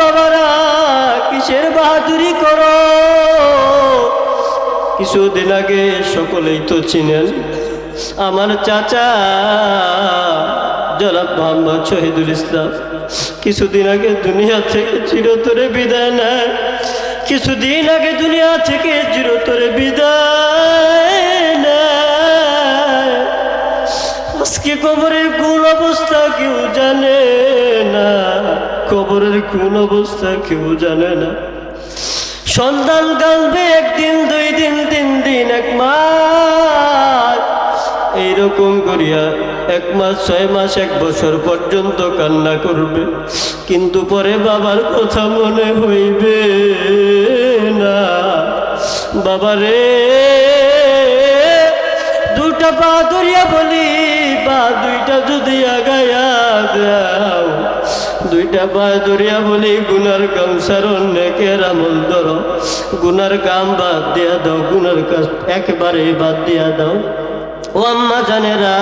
বাবারা, কিসের বাহাদুরি করো? কিছুদিন আগে সকলেই তো চিনেন, আমার চাচা জনাব মোহাম্মদ শহীদুল ইসলাম। কিছুদিন আগে দুনিয়া থেকে চিরতরে বিদায় নেয়। কিছুদিন আগে দুনিয়া থেকে চিরতরে বিদায় আজকে কবরের কোন অবস্থা কেউ জানে? কবরের কোন অবস্থা কেউ জানে না। সন্তান কাঁদবে একদিন, দুই দিন, তিন দিন, এক মাস। এইরকম করিয়া এক মাস, ছয় মাস, এক বছর পর্যন্ত কান্না করবে। কিন্তু পরে বাবার কথা মনে হইবে না। বাবারে দুটা পা ধরিয়া বলি, বা দুইটা যদি আগায়া দাও দুইটা পা ধরিয়া বলি, গুনার কাম সারণ নেকের আমল গুনার কাম বাদ দিয়া দাও, গুনার কাজ একেবারে বাদ দিয়া দাও। ও আম্মা জানেরা